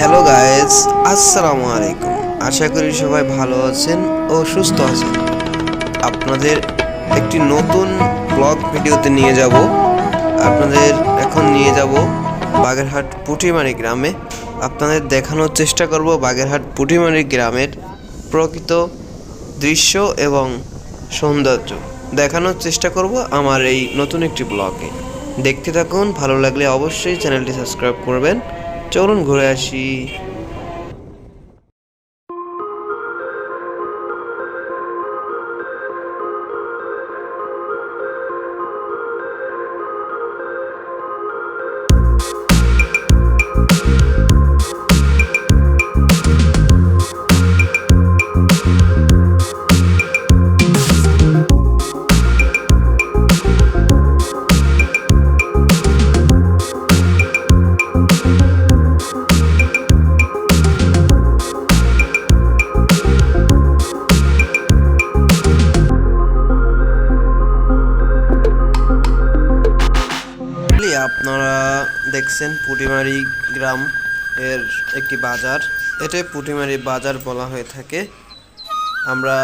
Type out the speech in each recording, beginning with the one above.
Hello guys আসসালামু আলাইকুম আশা করি সবাই ভালো আছেন ও সুস্থ আছেন। আপনাদের একটি নতুন ব্লগ ভিডিওতে নিয়ে যাব। আপনাদের এখন নিয়ে যাব বাগেরহাট পুটিমারি গ্রামে। আপনাদের দেখানোর চেষ্টা করব বাগেরহাট পুটিমারি গ্রামের প্রকৃত দৃশ্য এবং সৌন্দর্য। দেখানোর চেষ্টা করব আমার এই নতুন একটি ব্লগে দেখতে থাকুন, ভালো লাগলে অবশ্যই চ্যানেলটি সাবস্ক্রাইব করবেন। চলুন ঘুরে আসি। দেখছেন পুটিমারি গ্রাম এর একটি বাজার। এটা পুটিমারি বাজার বলা হয়ে থাকে। আমরা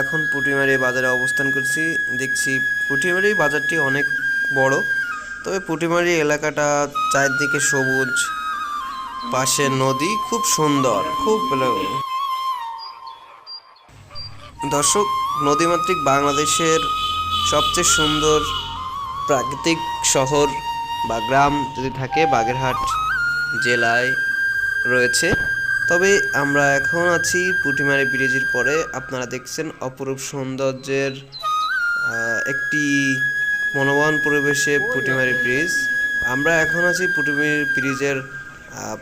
এখন পুটিমারি বাজারে অবস্থান করছি। দেখছি পুটিমারি বাজারটি অনেক বড়। তবে পুটিমারি এলাকাটা চারদিকে সবুজ, পাশে নদী, খুব সুন্দর, খুব। দর্শক, নদীমাতৃক বাংলাদেশের সবচেয়ে সুন্দর প্রাকৃতিক শহর বা গ্রাম যদি থাকে, বাগেরহাট জেলায় রয়েছে। তবে আমরা এখন আছি পুটিমারি ব্রিজের পরে। আপনারা দেখছেন অপরূপ সৌন্দর্যের একটি মনোবন পরিবেশে পুটিমারি ব্রিজ। আমরা এখন আছি পুটিমারি ব্রিজের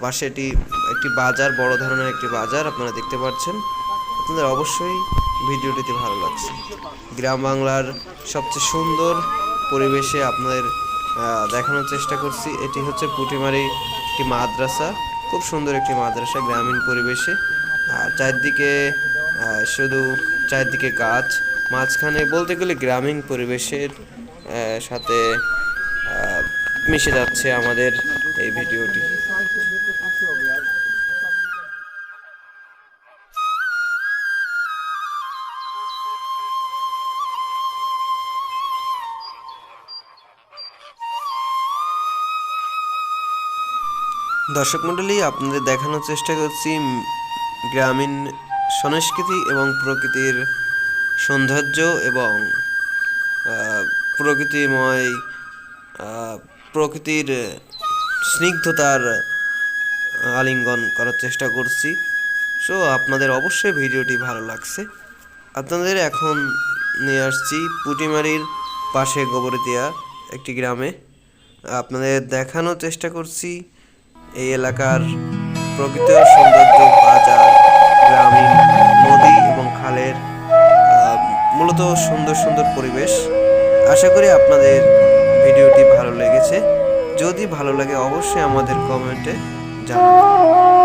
পাশে এটি, একটি বাজার, বড় ধরনের একটি বাজার। আপনারা দেখতে পাচ্ছেন। আপনাদের অবশ্যই ভিডিওটিতে ভালো লাগছে। গ্রাম বাংলার সবচেয়ে সুন্দর পরিবেশে আপনাদের দেখানোর চেষ্টা করছি। এটি হচ্ছে পুটিমারি একটি মাদ্রাসা। খুব সুন্দর একটি মাদ্রাসা গ্রামীণ পরিবেশে। আর চারদিকে শুধু চারদিকে গাছ, মাঝখানে বলতে গেলে গ্রামীণ পরিবেশের সাথে মিশে যাচ্ছে আমাদের এই ভিডিওটি। দর্শক মণ্ডলী, আপনাদের দেখানোর চেষ্টা করছি গ্রামীণ সংস্কৃতি এবং প্রকৃতির সৌন্দর্য এবং প্রকৃতিময় প্রকৃতির স্নিগ্ধতার আলিঙ্গন করার চেষ্টা করছি। সো আপনাদের অবশ্যই ভিডিওটি ভালো লাগছে। আপনাদের এখন নিয়ে আসছি পুটিমারির পাশে গোবরতিয়া একটি গ্রামে। আপনাদের দেখানোর চেষ্টা করছি এই এলাকার প্রকৃত সৌন্দর্য বাজার, গ্রামীণ, নদী এবং খালের মূলত সুন্দর সুন্দর পরিবেশ। আশা করি আপনাদের ভিডিওটি ভালো লেগেছে। যদি ভালো লাগে অবশ্যই আমাদের কমেন্টে জানাবেন।